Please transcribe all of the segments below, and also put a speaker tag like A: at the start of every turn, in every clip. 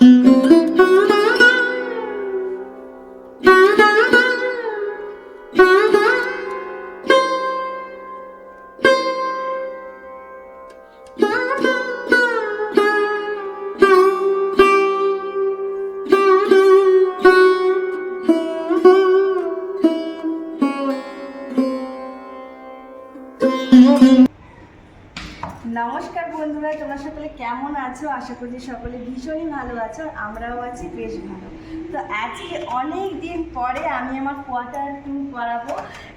A: うん নমস্কার বন্ধুরা, তোমরা সকলে কেমন আছো? আশা করি সকলে ভীষণই ভালো আছো আমরাও আছি বেশ ভালো। তো আজকে অনেক দিন পরে আমি আমার কোয়ার্টার ট্যুর করাবো।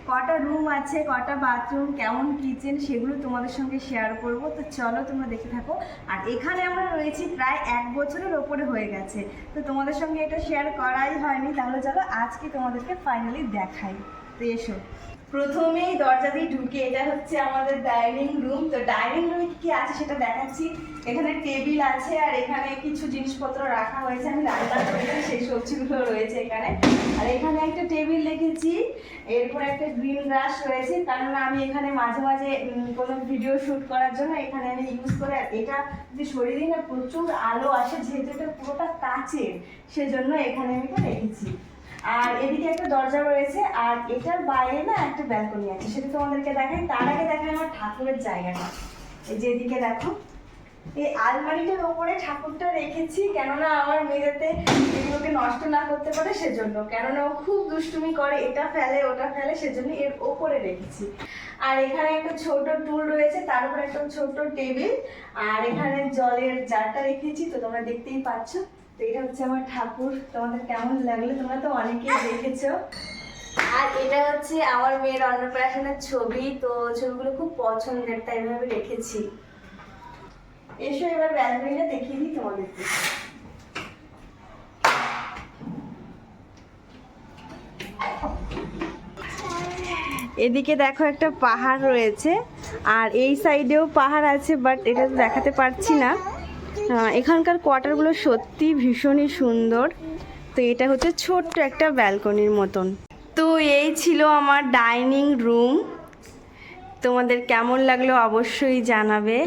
A: কটা রুম আছে, কটা বাথরুম কেমন কিচেন সেগুলো তোমাদের সঙ্গে শেয়ার করব। তো চলো তোমরা দেখে থাকো। আর এখানে আমরা রয়েছি প্রায় এক বছরের ওপরে হয়ে গেছে। তো তোমাদের সঙ্গে এটা শেয়ার করাই হয়নি। তাহলে চলো আজকে তোমাদেরকে ফাইনালি দেখাই। তো এসো। প্রথমেই দরজা দিয়ে ঢুকে, এটা হচ্ছে আমাদের ডাইনিং রুম। তো ডাইনিং রুমে কি আছে সেটা দেখাচ্ছি। এখানে টেবিল আছে আর এখানে কিছু জিনিসপত্র রাখা হয়েছে। আমি রান্না করেছি, সেই সবজিগুলো রয়েছে এখানে। আর এখানে একটা টেবিল রেখেছি এরপর একটা গ্রিন গ্রাস রয়েছে। কারণ আমি এখানে মাঝে মাঝে কোনো ভিডিও শ্যুট করার জন্য এখানে আমি ইউজ করে। আর এটা সরিয়ে দিই না প্রচুর আলো আসে, যেহেতু এটা পুরোটা কাচের, সেজন্য এখানে আমি এটা রেখেছি। আর এদিকে একটা দরজা রয়েছে, আর এটার বাইরে না একটা ব্যালকনি আছে। সেটা তোমাদেরকে দেখাই। তার আগে দেখাই আমার ঠাকুরের জায়গাটা। এই যে এদিকে দেখো, এই আলমারিটার ওপরে ঠাকুরটা রেখেছি, কেননা আমার মেয়েতে এগুলোকে নষ্ট না করতে পারে সেজন্য। কেননা ও খুব দুষ্টুমি করে, এটা ফেলে, ওটা ফেলে, সেজন্য এর ওপরে রেখেছি। আর এখানে একটা ছোট টুল রয়েছে, তার উপরে একটা ছোট টেবিল। আর এখানে জলের জারটা রেখেছি, তো তোমরা দেখতেই পাচ্ছ। তো এটা হচ্ছে আমার ঠাকুর। তোমাদের কেমন লাগল? তোমরা তো অনেকেই দেখেছ। আর এটা হচ্ছে আমার মেয়ের অন্নপ্রাশনের ছবি। তো ছবিগুলো খুব পছন্দের, তাই এভাবে রেখেছি। এসো, এবার ব্যালকনিটা দেখিয়ে দিই তোমাদেরকে। এদিকে দেখো একটা পাহাড় রয়েছে। আর এই সাইডেও পাহাড় আছে বাট এটা দেখাতে পারছি না। এখানকার কোয়ার্টারগুলো সত্যি ভীষণই সুন্দর। তো এটা হচ্ছে ছোট্ট একটা ব্যালকনির মতন। তো এই ছিল আমার ডাইনিং রুম। তোমাদের কেমন লাগল অবশ্যই জানাবে।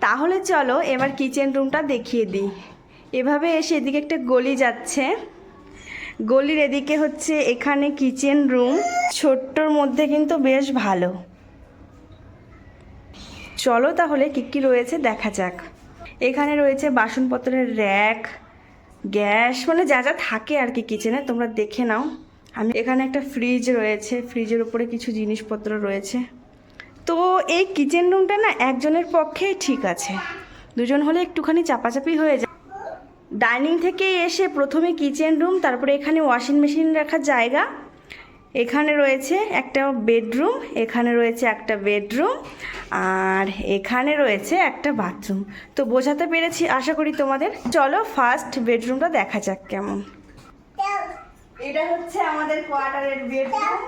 A: তাহলে চলো, এবার কিচেন রুমটা দেখিয়ে দিই। এভাবে এসে এদিকে একটা গলি যাচ্ছে। গলির এদিকে হচ্ছে এখানে কিচেন রুম। ছোট্টর মধ্যে কিন্তু বেশ ভালো। চলো তাহলে কী কী রয়েছে দেখা যাক। এখানে রয়েছে বাসনপত্রের র্যাক, গ্যাস মানে যা যা থাকে আর কি কিচেনে তোমরা দেখে নাও। আমি এখানে একটা ফ্রিজ রয়েছে ফ্রিজের উপরে কিছু জিনিসপত্র রয়েছে। তো এই কিচেন রুমটা না একজনের পক্ষেই ঠিক আছে। দুজন হলে একটুখানি চাপাচাপি হয়ে যায়। ডাইনিং থেকে এসে প্রথমে কিচেন রুম তারপরে এখানে ওয়াশিং মেশিন রাখার জায়গা এখানে রয়েছে একটা বেডরুম, এখানে রয়েছে একটা বেডরুম, আর এখানে রয়েছে একটা বাথরুম। তো বোঝাতে পেরেছি, আশা করি তোমাদের। চলো ফার্স্ট বেডরুমটা দেখা যাক কেমন। এটা হচ্ছে আমাদের কোয়ার্টারের বেডরুম।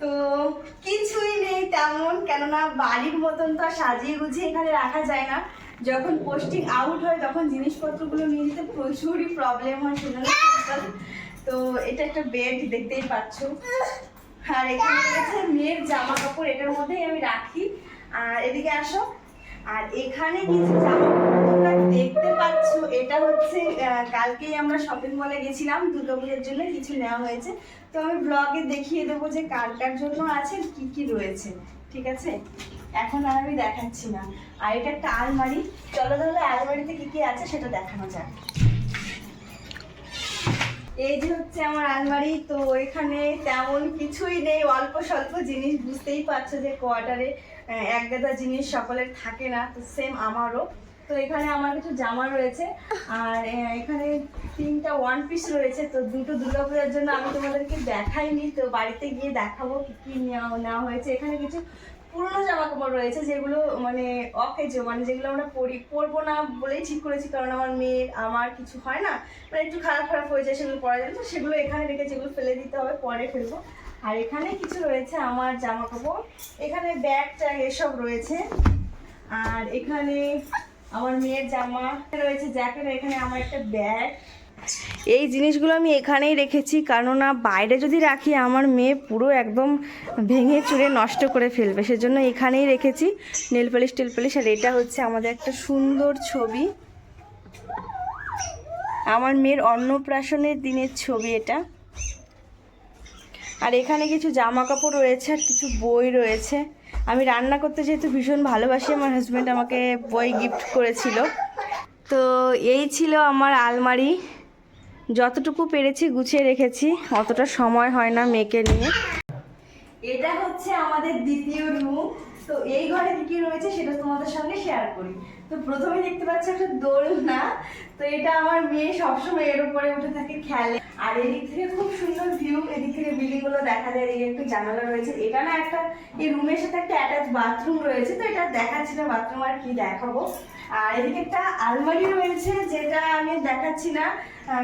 A: তো কিছুই নেই তেমন, কেননা বাড়ির মতন তো সাজিয়ে গুছিয়ে এখানে রাখা যায় না। যখন পোস্টিং আউট হয়, তখন জিনিসপত্রগুলো নিয়ে যেতে প্রচুরই প্রবলেম হয়, সেজন্য। তো এটা একটা বেড দেখতেই পাচ্ছ। আর এখানে রয়েছে মেয়ের জামা কাপড় এটার মধ্যেই আমি রাখি। আর এদিকে আসো। আর এখানে কিছু জামা কাপড় দেখতে পাচ্ছ। এটা হচ্ছে কালকেই আমরা শপিং মলে গেছিলাম দুর্গাপুজোর জন্য কিছু নেওয়া হয়েছে। তো আমি ব্লগে দেখিয়ে দেবো যে কার কার জন্য আছে, কি কি রয়েছে। ঠিক আছে? এখন আর আমি দেখাচ্ছি না। আর এটা একটা আলমারি। চলো তাহলে আলমারিতে কি কি আছে সেটা দেখানো যাক। এই যে হচ্ছে আমার আলমারি, তো এখানে তেমন কিছুই নেই। অল্প স্বল্প জিনিস, বুঝতেই পারছ যে কোয়ার্টারে এক গাদা জিনিস সকলের থাকে না, তো সেম আমারও। তো এখানে আমার কিছু জামা রয়েছে, আর এখানে তিনটা ওয়ান পিস রয়েছে, তো দুটো দুর্গাপূজার জন্য আমি তোমাদেরকে দেখাইনি, তো বাড়িতে গিয়ে দেখাবো কি কি নেওয়া নেওয়া হয়েছে। এখানে কিছু পুরনো জামা কাপড় রয়েছে যেগুলো মানে অকেজ মানে যেগুলো আমরা পরি, পরবো না বলেই ঠিক করেছি। কারণ আমার মেয়ের, আমার কিছু হয় না। মানে একটু খারাপ খারাপ হয়ে যায়, সেগুলো পরা যায় তো সেগুলো এখানে রেখে যেগুলো ফেলে দিতে হবে, পরে ফেলব। আর এখানে কিছু রয়েছে আমার জামা কাপড় এখানে ব্যাগ ট্যাগ এসব রয়েছে। আর এখানে আমার মেয়ের জামা রয়েছে, জ্যাকেট। এখানে আমার একটা ব্যাগ। এই জিনিসগুলো আমি এখানেই রেখেছি, কেননা বাইরে যদি রাখি আমার মেয়ে পুরো একদম ভেঙে চুরে নষ্ট করে ফেলবে। সেজন্য এখানেই রেখেছি, নেল পালিশ টেল পালিশ। আর এটা হচ্ছে আমাদের একটা সুন্দর ছবি। আমার মেয়ের অন্নপ্রাশনের দিনের ছবি এটা। আর এখানে কিছু জামা কাপড় রয়েছে আর কিছু বই রয়েছে। আমি রান্না করতে যেহেতু ভীষণ ভালোবাসি, আমার হাজব্যান্ড আমাকে বই গিফট করেছিল। তো এই ছিল আমার আলমারি। যতটুকু পেরেছি গুছিয়ে রেখেছি, অতটা সময় হয় না মেয়েকে নিয়ে। এটা হচ্ছে আমাদের দ্বিতীয় রুম তো এই ঘরে কি কি রয়েছে সেটা তোমাদের সঙ্গে শেয়ার করি। তো প্রথমে দেখতে পাচ্ছি একটা দোলনা, তো এটা আমার মেয়ে সবসময় এর উপরে উঠে থাকে, খেলে। আর এদিক থেকে খুব সুন্দর ভিউ এদিক থেকে বিল্ডিংগুলো দেখা যায় এই একটু জানালা রয়েছে। এটা না একটা, এই রুমের সাথে একটা অ্যাটাচ বাথরুম রয়েছে, তো এটা দেখাচ্ছি না বাথরুম আর কি দেখাবো। আর এদিকে একটা আলমারি রয়েছে যেটা আমি দেখাচ্ছি না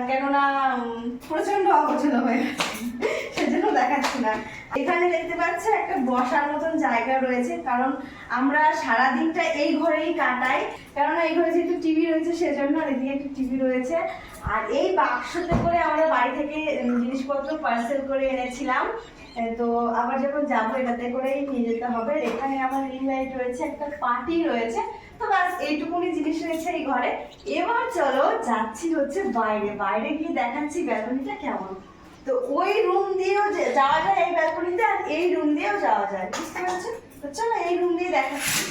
A: কেননা প্রচণ্ড অপছন্দ হয়ে গেছে, সেজন্য দেখাচ্ছি না। এখানে দেখতে পাচ্ছ একটা বসার মতন জায়গা রয়েছে, কারণ আমরা সারা দিনটা এই ঘরেই কাটাই, কেননা এই ঘরে যেহেতু টিভি রয়েছে, সেজন্য এদিকে একটা টিভি রয়েছে। আর এই বাক্সতে করে আমরা বাড়ি থেকে জিনিসপত্র পার্সেল করে এনেছিলাম। তো আবার যখন যাব, এটাতে করেই নিয়ে যেতে হবে। এখানে আমার রিং লাইট রয়েছে, একটা পার্টি রয়েছে। তো ব্যাস, এইটুকুনি জিনিস রয়েছে এই ঘরে। এবার চলো, যাচ্ছি হচ্ছে বাইরে। বাইরে গিয়ে দেখাচ্ছি ব্যালকনিটা কেমন। তো ওই রুম দিয়েও যাওয়া যায় এই ব্যালকনিতে, আর এই রুম দিয়েও যাওয়া যায়। বুঝতে পারছ? তো চলো এই রুম দিয়ে দেখাচ্ছি।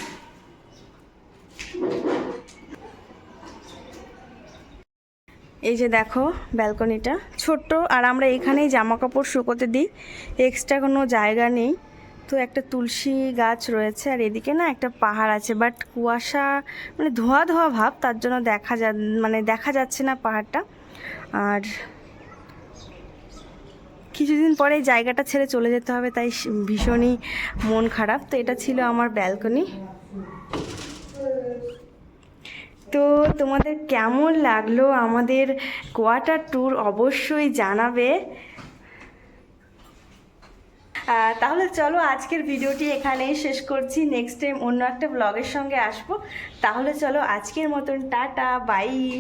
A: এই যে দেখো ব্যালকনিটা ছোট্ট, আর আমরা এখানেই জামা কাপড় শুকোতে দিই। এক্সট্রা কোনো জায়গা নেই। তো একটা তুলসী গাছ রয়েছে, আর এদিকে না একটা পাহাড় আছে। বাট কুয়াশা মানে ধোয়া ধোয়া ভাব, তার জন্য দেখা যা মানে দেখা যাচ্ছে না পাহাড়টা। আর কিছুদিন পরে জায়গাটা ছেড়ে চলে যেতে হবে, তাই ভীষণই মন খারাপ। তো এটা ছিল আমার ব্যালকনি। তো তোমাদের কেমন লাগল আমাদের কোয়াটার ট্যুর অবশ্যই জানাবে। তাহলে চলো আজকের ভিডিওটি এখানেই শেষ করছি। নেক্সট টাইম অন্য একটা ব্লগের সঙ্গে আসব। তাহলে চলো আজকের মতন, টাটা বাই